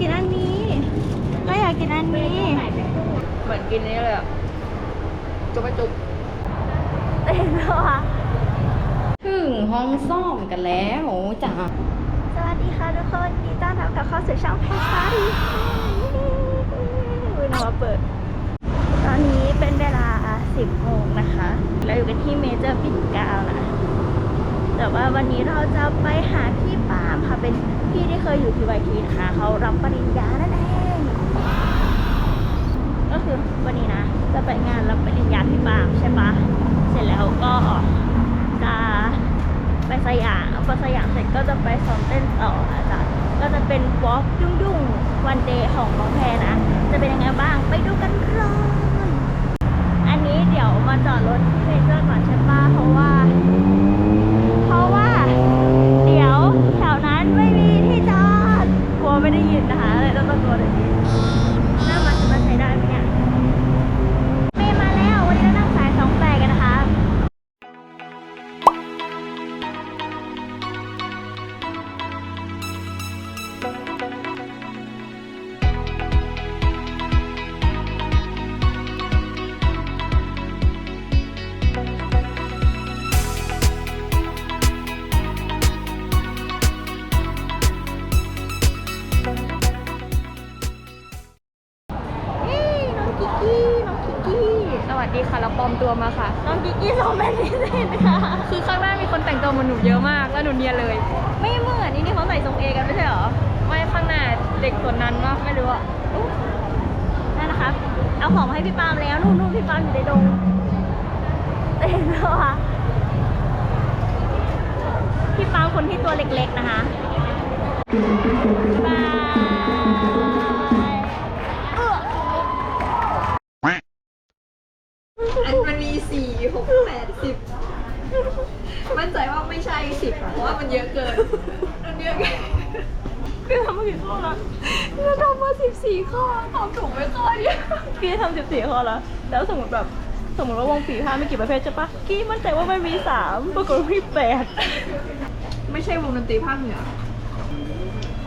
กินอันนี้ก็อยากกินอันนี้ เหมือนกินนี่เลยอะจุ๊บไปจุ๊บเต็มแล้วอะถึงห้องซ่อมกันแล้วจ้ะสวัสดีค่ะทุกคนยินดีต้อนรับกลับเข้าสู่ช่องแพชชั่นอุ้ยนมาเปิด ตอนนี้เป็นเวลา 10โมงนะคะ เราอยู่กันที่เมเจอร์ปิ่นเกล้านะ แต่ว่าวันนี้เราจะไปหาพี่ปามค่ะ เป็นพี่ที่เคยอยู่ที่ไวทีนะคะเขารับปริญญานั่นเองก็คือวันนี้นะ จะไปงานรับปริญญาพี่ปามใช่ปะเสร็จแล้วก็จะไปสยามพอสยามเสร็จก็จะไปซ้อมเต้นต่ออาจารย์ก็จะเป็นวอล์กยุ่งๆวันเดย์ของน้องแพรนะ จะเป็นยังไงบ้างไปดูกันเลย ค่ะคือข้างหน้ามีคนแต่งตัวเหมือนหนูเยอะมาก แล้วหนูเนียนเลย ไม่เหมือนนี่นี่เขาใส่ทรงเอกันไม่ใช่เหรอไม่ข้างหน้าเด็กคนนั้นว่าไม่รู้อะนั่นนะครับ เอาของมาให้พี่ปาล์มแล้วนู่นนู่นพี่ปาล์มอยู่ในดงเต็มแล้วอะพี่ปาล์มคนที่ตัวเล็กๆนะคะบายเอื้ออันมันมีสี่หก สิบเพราะว่ามันเยอะเกิน มันเยอะเกินพี่ทำมากี่ข้อแล้วเราทำมาสิบสี่ข้อตอบถูกไปข้อเดียวพี่ทำสิบสี่ข้อแล้วแล้วสมมติแบบสมมติว่าวงปีห้าไม่กี่ประเภทใช่ปะกี้มั่นใจว่ามันมีสามปรากฏว่ามีแปดไม่ใช่วงดนตรีภาคเหนือ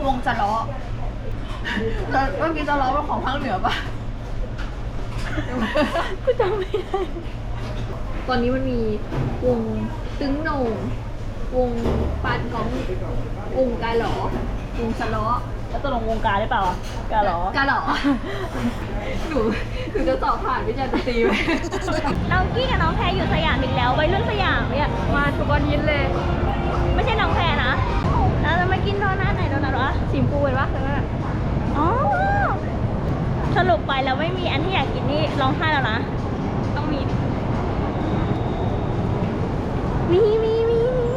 วงจะล้อแล้วเมื่อกี้จะล้อเป็นของภาคเหนือปะกูจำไม่ได้ ตอนนี้มันมีวงตึงโหน่ง วงปานกองวงกาหลอวงสะล้อแล้วตกลงวงการได้เปล่าอะกาหรอกาหลอหนูหนูจะสอบผ่านวิชาดนตรีไหมน้องกี้กับน้องแพรอยู่สยามอีกแล้ววัยรุ่นสยามเนี่ยมาทุกวันยินเลย ไม่ใช่น้องแพรนะเราจะมากินโดนัทไหนโดนัทวะสีชมพูเห็นปะอ๋อสรุปไปแล้วไม่มีอันที่อยากกินนี่ร้องไห้แล้วนะต้องมีมีมีมีมี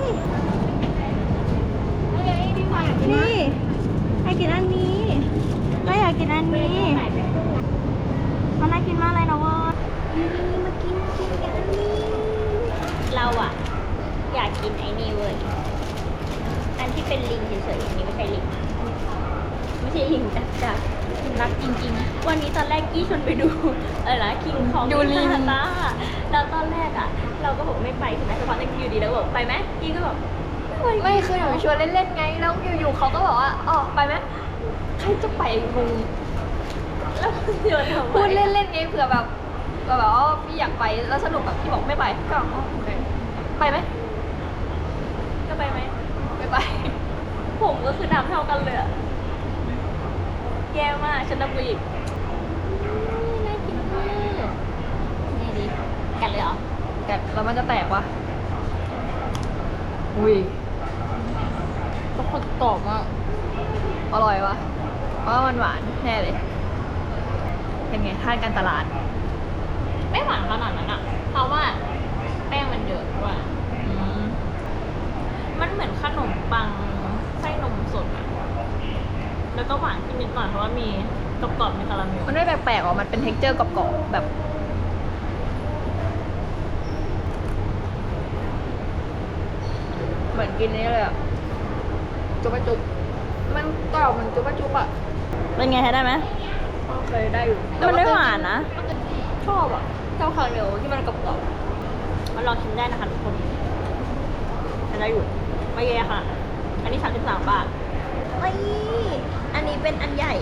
นี่อยากกินอันนี้ก็อยากกินอันนี้ มันน่ากินมากเลยนะเวอนี่มากินกินกันอันนี้ เราอะอยากกินไอ้นี่เว้ย อันที่เป็นลิงเฉยๆอันนี้ไม่ใช่ลิง ไม่ใช่ลิงจักจักรักจริงๆ วันนี้ตอนแรกกี้ชวนไปดูอะไรนะคิงของดูลิงตาแล้วตอนแรกอะเราก็บอกไม่ไปใช่ไหมแต่พอตะกี้อยู่ดีแล้วบอกไปไหมกี้ก็บอก ไม่ไม่คือหนูชวนเล่นๆไง แล้วอยู่ๆเขาก็บอกว่าอ๋อไปไหมใครจะไปงงแล้วเดี๋ยวทำไมพูดเล่นๆไงเผื่อแบบเผื่อแบบว่าพี่อยากไปแล้วสนุกแบบพี่บอกไม่ไปก็อ๋อโอเคไปไหมก็ไปไหมไม่ไป ผมก็คือดำเท่ากันเลยอะแย่มากฉันดำกว่าอีกน่ากินมากนี่ดิกันเลยเหรอแต่แล้วมันจะแตกวะอุ้ย ก็คนกรอบมาก อร่อยวะเพราะว่ามันหวานแน่เลย เป็นไงท่าการตลาด ไม่หวานขนาดนั้นอะเพราะว่าแป้งมันเยอะกว่า อืม มันเหมือนขนมปังไส้นมสดอะแล้วก็หวานขึ้นนิดหน่อยเพราะว่ามีกรอบๆในคาราเมลมันไม่แปลกๆหรอมันเป็นเท็กเจอร์กรอบๆแบบเหมือนกินนี่เลยอะ จุบจุบมันกรอบเหมันจุบจุบอะเป็นไงใช้ได้ไหมเคยได้อยู่มันไม่หวานนะชอบอะชอบคาราเมลที่มันกรอบๆมันลองชิมได้นะคะทุกคนใช้ได้อยู่ไม่แย่ค่ะ อันนี้33บสามบาทเฮ้ยอันนี้เป็นอันใหญ่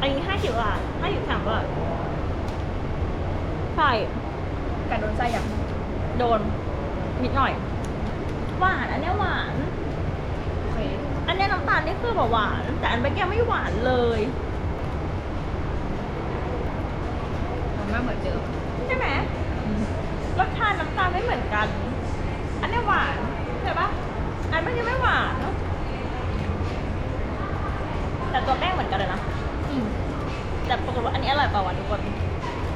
อันนี้ห้าสิบบาทห้าสิบสามบาทใช่กันโดนไส้ยังโดนนิดหน่อย หวานอันเนี้ยหวาน โอเค อันเนี้ยน้ำตาลนี่คือแบบหวาน แต่อันเมื่อกี้ไม่หวานเลยมันไม่เหมือนเดิมใช่ไหมรสชาติน้ำตาลไม่เหมือนกัน อันเนี้ยหวานใช่ปะอันเมื่อกี้ไม่หวาน แต่ตัวแป้งเหมือนกันเลยนะอืมแต่ปรากฏว่าอันนี้อร่อยกว่าว่ะทุกคน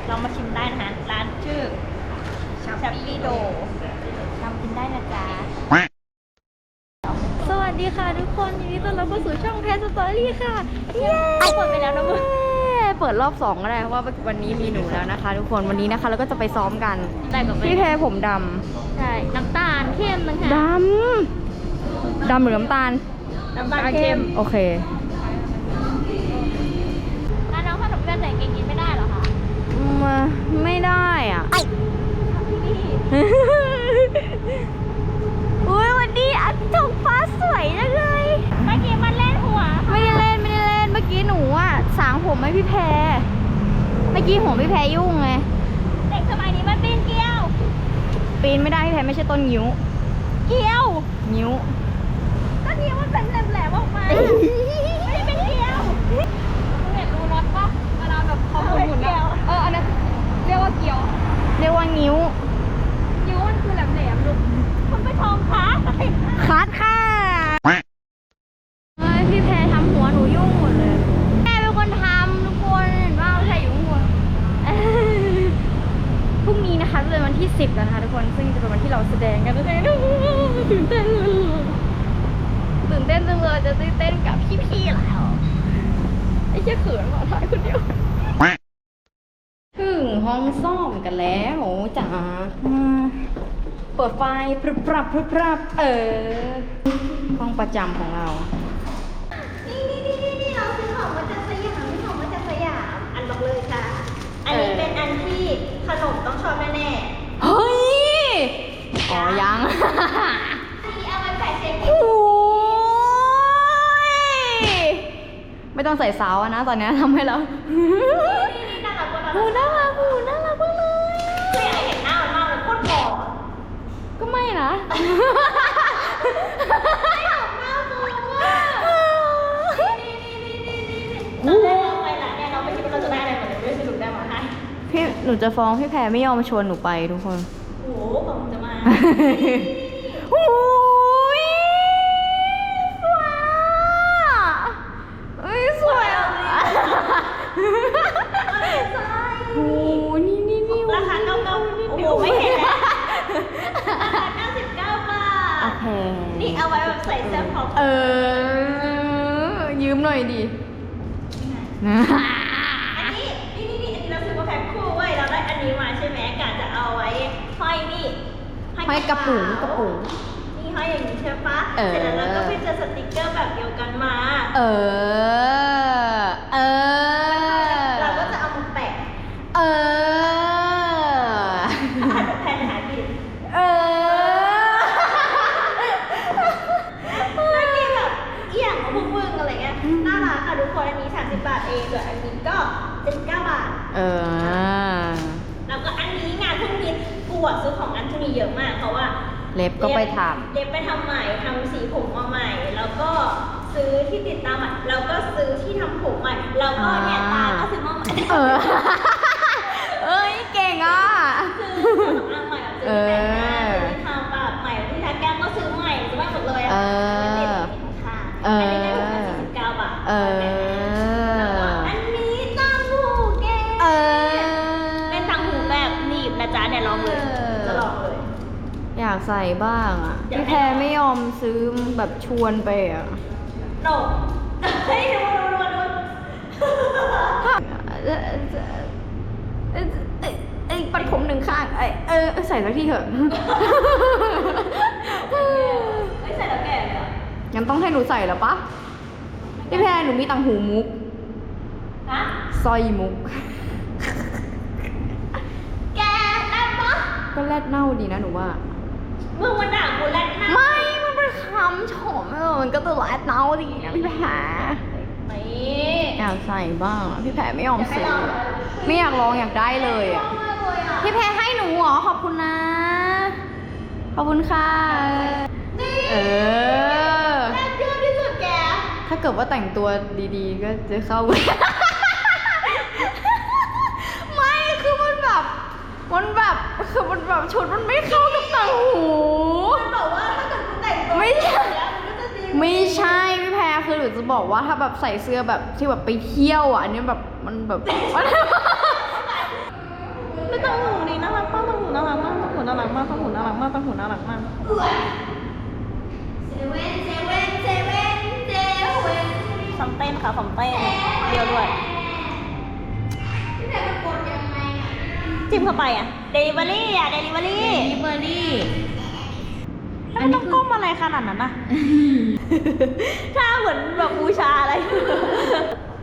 เรามาชิมได้นะฮะ ร้านชื่อชาแชปปี้โด ทำกินได้นะจ๊ะ quack สวัสดีค่ะทุกคนยินดีต้อนรับเข้าสู่ช่องแพสตอรี่ค่ะ เย้เปิดไปแล้วนะมึงเปิดรอบสองก็ได้เพราะว่าวันนี้มีหนูแล้วนะคะ ทุกคนวันนี้นะคะเราก็จะไปซ้อมกันได้กับพี่แพรผมดใช่น้ำตาลเข้มนะำคะดำดำหรือน้ำตาลน้ำตาลเข้มโอเคถ้าน้องขนมเพื่อนใส่เกงยีนไม่ได้เหรอคะมาไม่ได้อะ นี่ อุ้ยวันนี้อันท้องฟ้าสวยจังเลย เมื่อกี้มันเล่นหัว ไม่ได้เล่นไม่ได้เล่นเมื่อกี้หนูอะสางผม ให้พี่แพรเมื่อกี้ผมพี่แพรยุ่งไงเด็กสมัยนี้มันปีนเกลียว ปีนไม่ได้พี่แพรไม่ใช่ต้นงิ้ว เกลียวงิ้วก็เกลียวมันเป็นแหลมๆออกมาไม่ได้เป็นเกลียวเห็นดูรถปะเวลาแบบเขาหมุนๆอะเอออันนั้นเรียกว่าเกลียว เรียกว่างิ้ว นิ้วมันคือแหลมๆลูกคุณไปทองคะ คัดค่ะ quack เฮ้ยพี่แพรทำหัวหนูยุ่งหมดเลยแม่เป็นคนทำทุกคนเห็นว่าใส่อยู่ข้างบนพรุ่งนี้นะคะจะเป็นวันที่ 10แล้วนะคะทุกคนซึ่งจะเป็นวันที่เราแสดงกันเลยตื่นเต้นเลยตื่นเต้นจังเลยจะตื่นเต้นกับพี่ๆแล้วไอ้เชี่ยเขินมาถ่ายคนเดียว quack ถึงห้องซ่อมกันแล้วจ๋ามาเปิดไฟปรับปรับปรับปรับเออ ห้องประจำของเรา นี่นี่นี่นี่นี่เราซื้อของมาจากสยามซื้อของมาจากสยาม อันบอกเลยค่ะ อันนี้เป็นอันที่ขนมต้องชอบแน่เฮ้ย อ๋อยังๆอันนี้เอาไว้ใส่เช็ค โอ้ ไม่ต้องใส่ซาวอะนะ ตอนนี้ทำให้เรานี่น่ารักกว่าโอ้น่ารักโอ้น่ารักมากเลยคืออยากเห็นหน้ามันมากเลยโคตรหล่อก็ไม่นะไม่หล่อมากเลยดีดีดีดีดีต่อไปร้านเนี่ยเราไม่คิดว่าเราจะได้อะไรเหมือนเดิมด้วยสรุปได้มาให้พี่หนูจะฟ้องพี่แพรไม่ยอมชวนหนูไปทุกคน โอ้โหกว่ามันจะมา โอ้ยสวยอะเอ้ยสวยอะโอ้นี่นี่นี่ ราคาเก้าเก้าโอ้โหไม่เห็นแล้วราคาเก้าสิบเก้าบา โอ ท เค นี่เอาไว้แบบ ใส่เสื้อครอปเออ ยืมหน่อยดิอันนี้นี่นี่นี่อันนี้เราซื้อมาแพ็คคู่เว้ยเราได้อันนี้มาใช่ไหมกะจะเอาไว้ห้อยนี่ห้อยกระปุกกระปุกนี่ห้อยอย่างนี้ใช่ปะเออเสร็จแล้วเราก็ไปเจอสติกเกอร์แบบเดียวกันมา เออ เออ เราก็จะเอามาแปะ เออ แทนหากิน เออ แล้วนี่แบบเอี่ยงของพวกมึงอะไรเงี้ยน่ารักค่ะทุกคนอันนี้30บาทเองส่วนอันนี้ก็79บาท เออ แล้วก็อันนี้งานพรุ่งนี้กูอะซื้อของอันที่มีเยอะมาก เพราะว่า เล็บก็ไปทเล็บไปทำใหม่ทำสีผมมาใหม่ แล้วก็ซื้อที่ติดตามใหม่แล้วก็ซื้อที่ทำผมใหม่แล้วก็เนี่ยตาก็ซื้อมาใหม่เออเอ้ยเก่งอะซื้อเครื่องสำอางใหม่แบบซื้อที่แต่งหน้าากใส่บ้างอะอยากพี่ให้แพรไม่ยอมซื้อแบบชวนไปอะโนเฮ้ยดูดูดูดูเออเออเออเอ้ยปัดผมหนึ่งข้างเอ้ยเออใส่สักทีเถอะไม่ใส่แล้วแก่เลยอะงั้นต้องให้หนูใส่แล้วปะพี่แพรหนูมีตังหูมุกฮะสร้อยมุกแกได้ปะก็แลดเน่าดีนะหนูว่า มึงมาด่ากูแรดหน้าไม่ มันเป็นคำชมเออมันก็ตัวแอดเนาดีนะพี่แพรนี่อยากใส่บ้างอะพี่แพรไม่ยอมซื้อไม่อยากลองอยากได้เลยอะพี่แพรให้หนูเหรอ ขอบคุณนะ ขอบคุณค่ะเออเยอะที่สุดแกถ้าเกิดว่าแต่งตัวดีๆ ก็จะเข้า ไม่ คือมันแบบ มันแบบ คือมันแบบชุดมันไม่เข้า จะบอกว่าถ้าแบบใส่เสื้อแบบที่แบบไปเที่ยวอะอันนี้แบบมันแบบไม่ต้องหูนี่น่ารักมากต้องหูน่ารักมากต้องหูน่ารักมากต้องหูน่ารักมากต้องหูน่ารักมากเซเว่นเซเว่นเซเว่นเซเว่นซ้อมเต้นค่ะซ้อมเต้นเดียวด้วยพี่แพรมันกดยังไงอะจิ้มเข้าไปอะเดลิเวอรี่อะเดลิเวอรี่ลิเบอรี่อันนี้ต้องก้มอะไรขนาดนั้นนะถ้า เหมือนแบบบูชาอะไร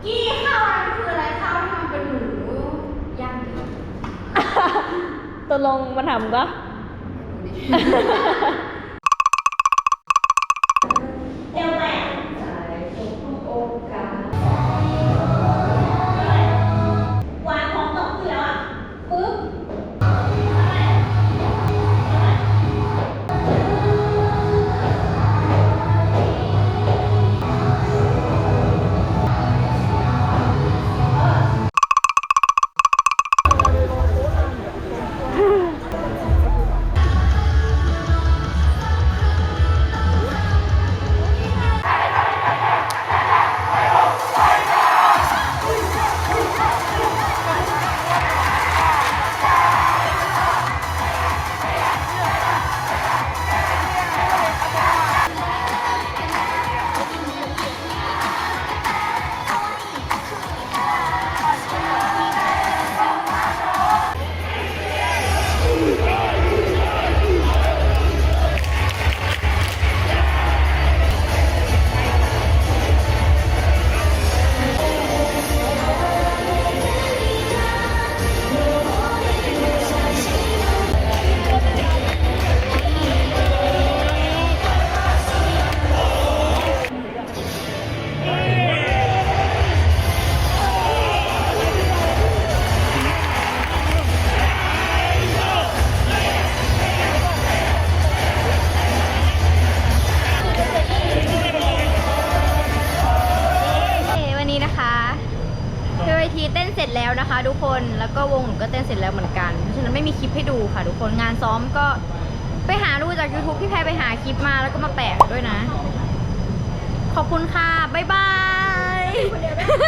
กี้ข้าวอันคืออะไรข้าวที่มันเป็นหมูย่างตกลงมันทำก็เอ คือเวทีเต้นเสร็จแล้วนะคะ ทุกคนแล้วก็วงหนูก็เต้นเสร็จแล้วเหมือนกันเพราะฉะนั้นไม่มีคลิปให้ดูค่ะ ทุกคนงานซ้อมก็ไปหาดูจาก YouTube พี่แพรไปหาคลิปมาแล้วก็มาแปะด้วยนะ ขอบคุณค่ะ บ๊ายบาย